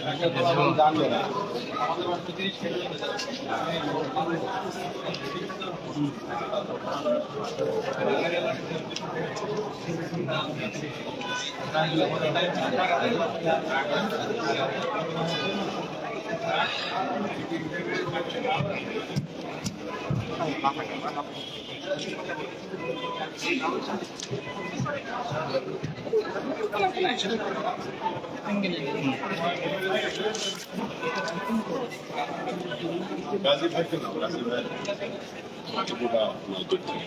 ভাইকে নাও গাজী ভাই পুরা নজর থেকে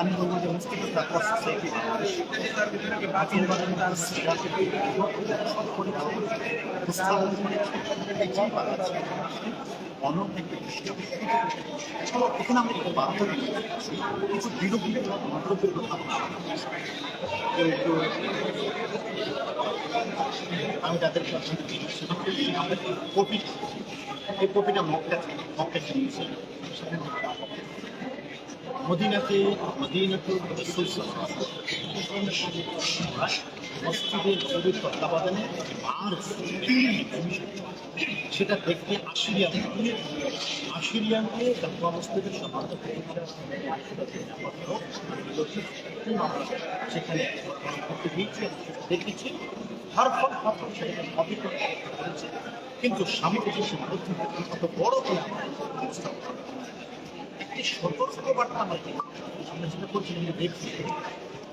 আমি বলব যে বাজার অনন্য একটি দৃষ্টি এখানে আমরা একটু বাধ্য কিছু বিরোধী মন্তব্যের কথা আমি তাদের কপি এই কপিটা মকটা মকটা কিনেছি মদিনাতে মদিনাতে মসজিদের ছবির তত্ত্বাবধানে আর সেটা দেখতে আশিরিয়ান আশিরিয়ানকে মসজিদের সম্বন্ধ সেখানে করতে দিয়েছি দেখেছি হার ফল মাত্র সেটাকে কপি করতে কিন্তু কত বড়। একটি আমরা আমরা যেটা করছি আমরা দেখছি,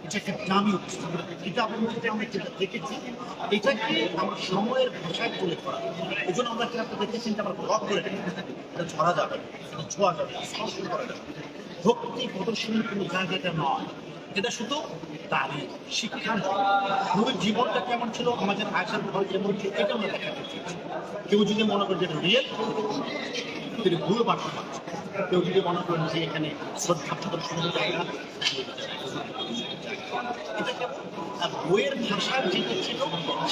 এটা একটা দামি উপস্থাপন। কিতাবের মধ্যে আমরা যেটা দেখেছি, এটাকে আমরা সময়ের ভাষায় তুলে ধরা। এই জন্য আমরা কিতাবটা দেখেছি এটা আমরা ব্লক করে এটা যাবে এটা ছোঁয়া যাবে স্পষ্ট করা যাবে ভক্তি প্রদর্শনের কোনো জায়গাটা নয়। এটা শুধু তারই শিক্ষা নবীর জীবনটা কেমন ছিল আমাদের আশার ঘর যেমন ছিল, এটা আমরা চেয়েছি কেউ যদি মনে করে যেটা রিয়েল তিনি ভুল পাচ্ছে কেউ যদি মনে করেন যে এখানে শ্রদ্ধা প্রদর্শনের জায়গা এটা কেমন বইয়ের ভাষার যেটা ছিল,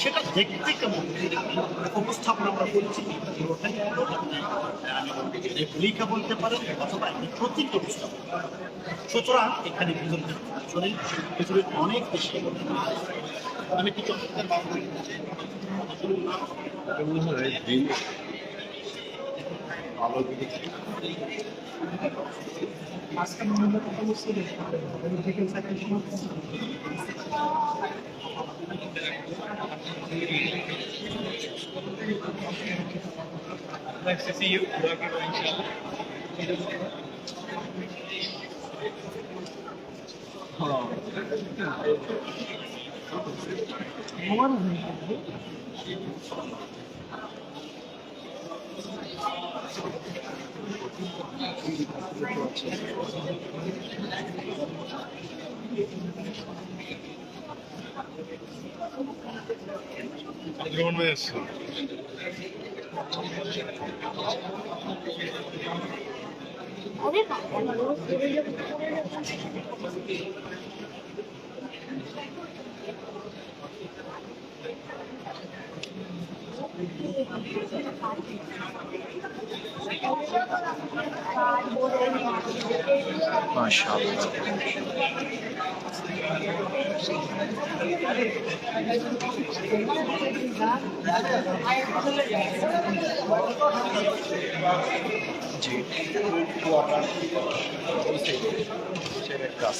সেটা দেখতে কেমন? উপস্থাপন আমরা করেছি। রেপ্লিকা বলতে পারেন অথবা একটি প্রতীক উপস্থাপন। সুতরাং এখানে বিজনেস আসলে পৃথিবীর অনেক বেশি আমি কি চমৎকার বাবু আজকে মূলত কথা বলছি বিকেল চারটের সময় Nice to see you. Good afternoon. আমার গ্রহণ হয়ে আসছে আরে মাশাআল্লাহ। জি। কুয়াকার ওই সাইডে সেটা গাছ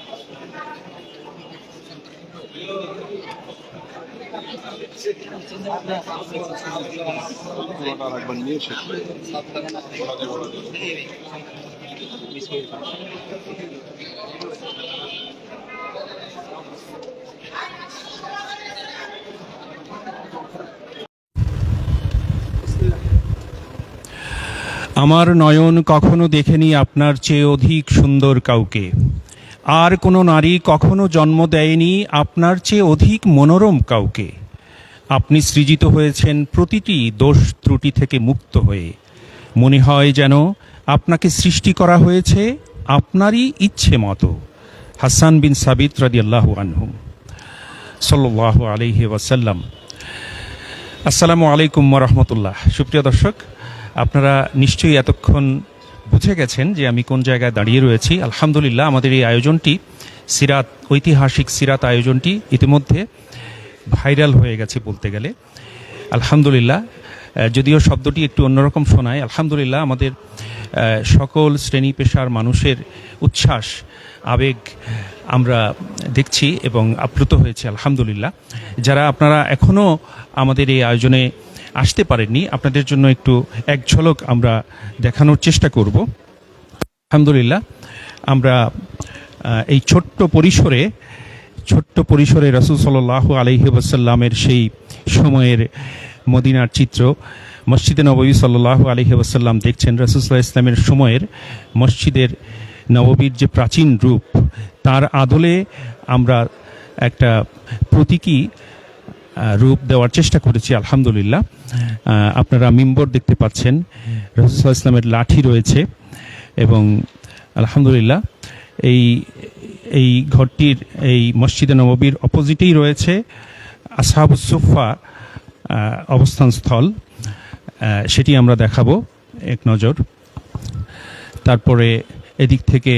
আমার নয়ন কখনো দেখেনি আপনার চেয়ে অধিক সুন্দর কাউকে। আর কোনো নারী কখনো জন্ম দেয়নি আপনার চেয়ে অধিক মনোরম কাউকে। আপনি সৃজিত হয়েছেন প্রতিটি দোষ ত্রুটি থেকে মুক্ত হয়ে। মনে হয় যেন আপনাকে সৃষ্টি করা হয়েছে আপনারই ইচ্ছে মতো। হাসান বিন সাবিত রাদিয়াল্লাহু আনহুম সাল্লাল্লাহু আলাইহি ওয়াসাল্লাম। আসসালামু আলাইকুম রহমতুল্লাহ। সুপ্রিয় দর্শক, আপনারা নিশ্চয়ই এতক্ষণ বুঝে গেছেন যে আমি কোন জায়গায় দাঁড়িয়ে রয়েছি। আলহামদুলিল্লাহ, আমাদের এই আয়োজনটি, সিরাত, ঐতিহাসিক সিরাত আয়োজনটি ইতিমধ্যে ভাইরাল হয়ে গেছে বলতে গেলে। আলহামদুলিল্লাহ যদিও শব্দটি একটু অন্যরকম শোনায়, আলহামদুলিল্লাহ আমাদের সকল শ্রেণি পেশার মানুষের উচ্ছ্বাস, আবেগ আমরা দেখছি এবং আপ্লুত হয়েছে, আলহামদুলিল্লাহ। যারা আপনারা এখনও আমাদের এই আয়োজনে আসতে পারেননি, আপনাদের জন্য একটু এক ঝলক আমরা দেখানোর চেষ্টা করব। আলহামদুলিল্লাহ, আমরা এই ছোট্ট পরিসরে ছোট্ট পরিসরে রসুল সাল্লাহ আলহি ওয়াসাল্লামের সেই সময়ের মদিনার চিত্র মসজিদে নবী সাল্লাহ আলহি ওয়াসাল্লাম দেখছেন। রসুল্লাহ ইসলামের সময়ের মসজিদের নববীর যে প্রাচীন রূপ, তার আদলে আমরা একটা প্রতীকী রূপ দেওয়ার চেষ্টা করেছি, আলহামদুলিল্লাহ। আপনারা মিম্বর দেখতে পাচ্ছেন রসুল্লাহ ইসলামের লাঠি রয়েছে এবং আলহামদুলিল্লাহ এই এই ঘরটির এই মসজিদে নববীর অপোজিটেই রয়েছে আসহাবুসুফা অবস্থান স্থল সেটি আমরা দেখাবো এক নজর। তারপরে এদিক থেকে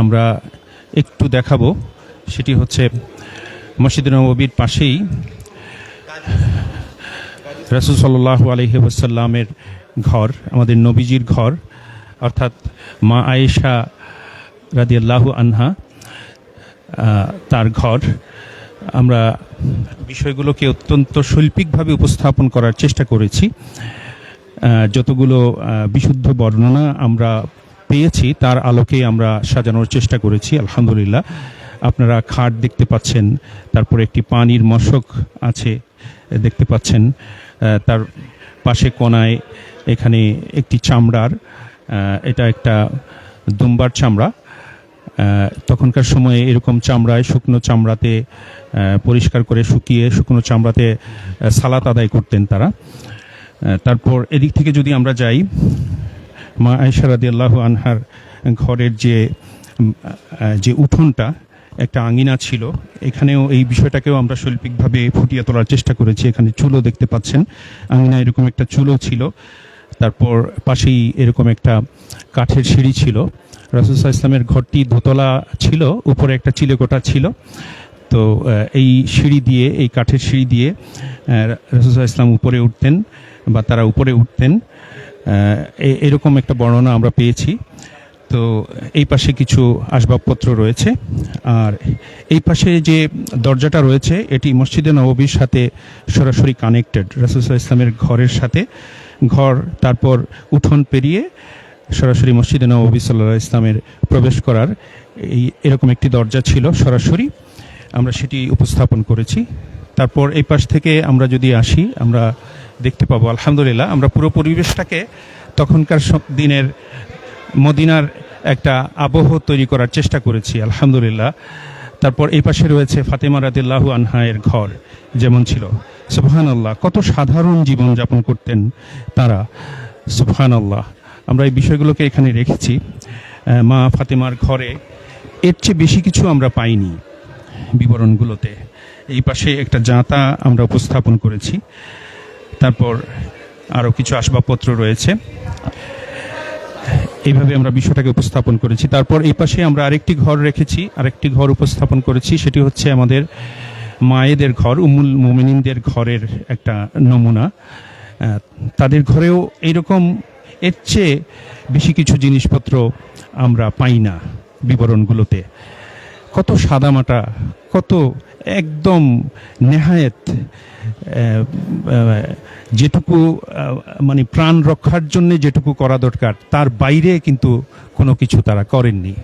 আমরা একটু দেখাবো, সেটি হচ্ছে মসজিদ নববীর পাশেই রাসুল সাল্লাহ আলহি ওসাল্লামের ঘর, আমাদের নবীজির ঘর, অর্থাৎ মা আয়েশা রাদিয়াল্লাহু আনহা। তার ঘর। আমরা বিষয়গুলোকে অত্যন্ত শৈল্পিকভাবে উপস্থাপন করার চেষ্টা করেছি। যতগুলো বিশুদ্ধ বর্ণনা আমরা পেয়েছি, তার আলোকে আমরা সাজানোর চেষ্টা করেছি, আলহামদুলিল্লাহ। আপনারা খাট দেখতে পাচ্ছেন, তারপরে একটি পানির মশক আছে দেখতে পাচ্ছেন। তার পাশে কোনায় এখানে একটি চামড়ার এটা একটা দুম্বার চামড়া। তখনকার সময়ে এরকম চামড়ায়, শুকনো চামড়াতে পরিষ্কার করে শুকিয়ে শুকনো চামড়াতে সালাত আদায় করতেন তারা। তারপর এদিক থেকে যদি আমরা যাই, মা আয়সারাদি আল্লাহ আনহার ঘরের যে যে উঠোনটা, একটা আঙিনা ছিল, এখানেও এই বিষয়টাকেও আমরা শৈল্পিকভাবে ফুটিয়ে তোলার চেষ্টা করেছি। এখানে চুলো দেখতে পাচ্ছেন। আঙিনা এরকম একটা চুলো ছিল। তারপর পাশেই এরকম একটা কাঠের সিঁড়ি ছিল। রাসুসাহ ইসলামের ঘরটি দোতলা ছিল, উপরে একটা চিলেকোটা ছিল। তো এই সিঁড়ি দিয়ে, এই কাঠের সিঁড়ি দিয়ে রাসুসাহ ইসলাম উপরে উঠতেন বা তারা উপরে উঠতেন। এরকম একটা বর্ণনা আমরা পেয়েছি। তো, এই পাশে কিছু আসবাবপত্র রয়েছে। আর এই পাশে যে দরজাটা রয়েছে, এটি মসজিদে নববীর সাথে সরাসরি কানেক্টেড রাসুসাহ ইসলামের ঘরের সাথে ঘর, তারপর উঠোন পেরিয়ে সরাসরি মসজিদে নববী সাল্লাহ ইসলামের প্রবেশ করার এই এরকম একটি দরজা ছিল সরাসরি। আমরা সেটি উপস্থাপন করেছি। তারপর এই পাশ থেকে আমরা যদি আসি, আমরা দেখতে পাবো, আলহামদুলিল্লাহ, আমরা পুরো পরিবেশটাকে তখনকার দিনের মদিনার একটা আবহ তৈরি করার চেষ্টা করেছি, আলহামদুলিল্লাহ। তারপর এই পাশে রয়েছে ফাতেমা রাদিল্লাহু আনহায়ের ঘর, যেমন ছিল। সুবহান আল্লাহ কত সাধারণ জীবন যাপন করতেন তারা। সুবহান আল্লাহ আমরা এই বিষয়গুলোকে এখানে রেখেছি। মা ফাতেমার ঘরে এর চেয়ে বেশি কিছু আমরা পাইনি বিবরণগুলোতে। এই পাশে একটা জাঁতা আমরা উপস্থাপন করেছি। তারপর আরও কিছু আসবাবপত্র রয়েছে। এইভাবে আমরা বিষয়টাকে উপস্থাপন করেছি। তারপর এই পাশে আমরা আরেকটি ঘর রেখেছি, আরেকটি ঘর উপস্থাপন করেছি। সেটি হচ্ছে আমাদের মায়েদের ঘর উমুল মোমিনিনদের ঘরের একটা নমুনা। তাদের ঘরেও এইরকম এর চেয়ে বেশি কিছু জিনিসপত্র আমরা পাই না বিবরণগুলোতে। কত সাদামাটা, কত একদম নেহায়েত যেটুকু মানে প্রাণ রক্ষার জন্য যেটুকু করা দরকার, তার বাইরে কিন্তু কোনো কিছু তারা করেননি।